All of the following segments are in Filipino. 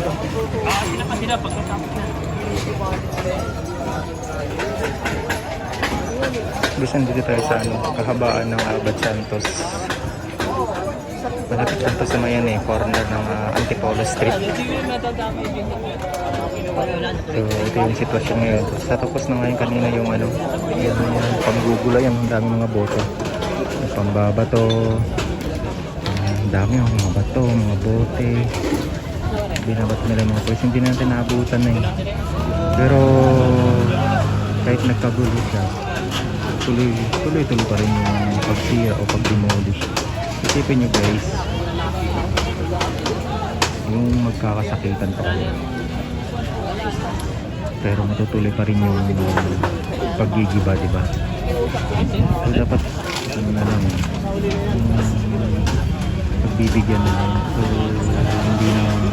Ah, sila pa sila pagkatapos na. Dito tayo sa ano, kahabaan ng Abad Santos. Malapit lang to sa mayan eh, corner ng uh, Antipolo Street. So, ito yung sitwasyon ngayon. Tapos na ngayon kanina yung ano, yung, yung panggugulay, ang dami mga boto. Yung pambabato, ah, ang dami yung mga bato, mga bote. Binabat nila mga pulis. Hindi natin naabutan na eh. Pero kahit nagkagulo siya, tuloy, tuloy, tuloy pa rin yung pagsira o pag-demolish. Isipin nyo guys, yung magkakasakitan pa kayo pero matutuloy pa rin yung paggigiba, di ba? So dapat ano na lang, yung pagbibigyan na lang. So hindi na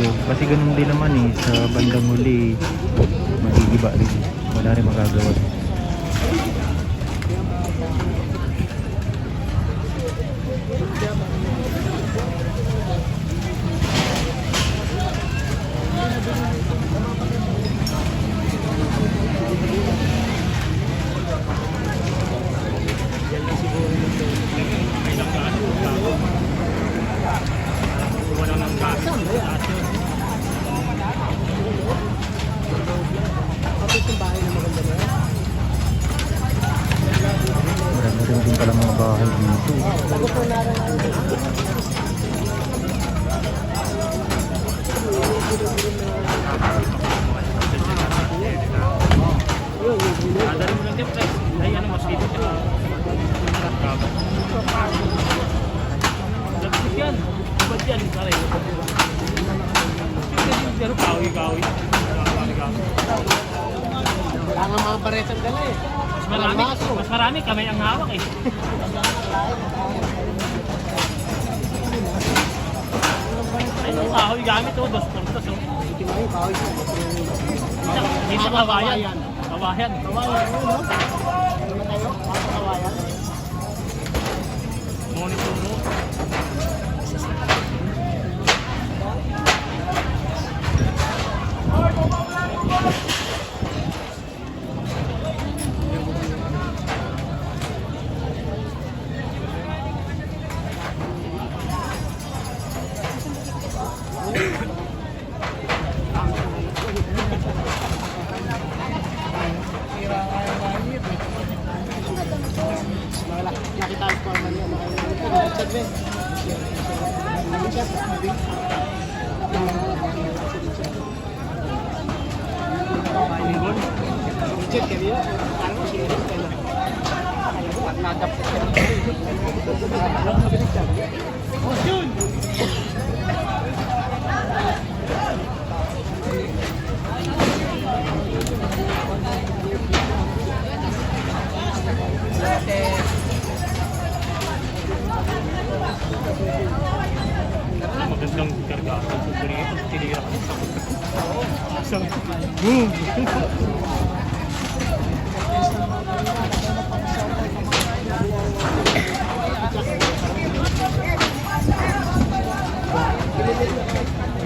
magugulo. Kasi ganun din naman eh, sa bandang huli, magigiba rin. Wala rin magagawa. Din, pre. Ay, ano, mas dito siya. Lapis yan. Ba't yan, pare? Pero kawi-kawi. Kawi-kawi. Wala nga mga baretang dala eh. Mas marami, mas marami kami ang hawak eh. Ay, yung kahoy gamit oh, dos oh. Hindi mo yung kahoy. Dito. Kawayan. Kawayan, ano no? Ano Richard. Linggon. Richard, kaya Alam mo, si Eric kaya. Alam mo, nadap ko siya. Alam. Oh, Jun! Isang boom!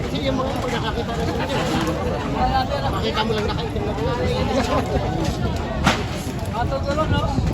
Sige, mga pag nakakita na sila. Makita mo lang nakaitim na po. Matutulog no?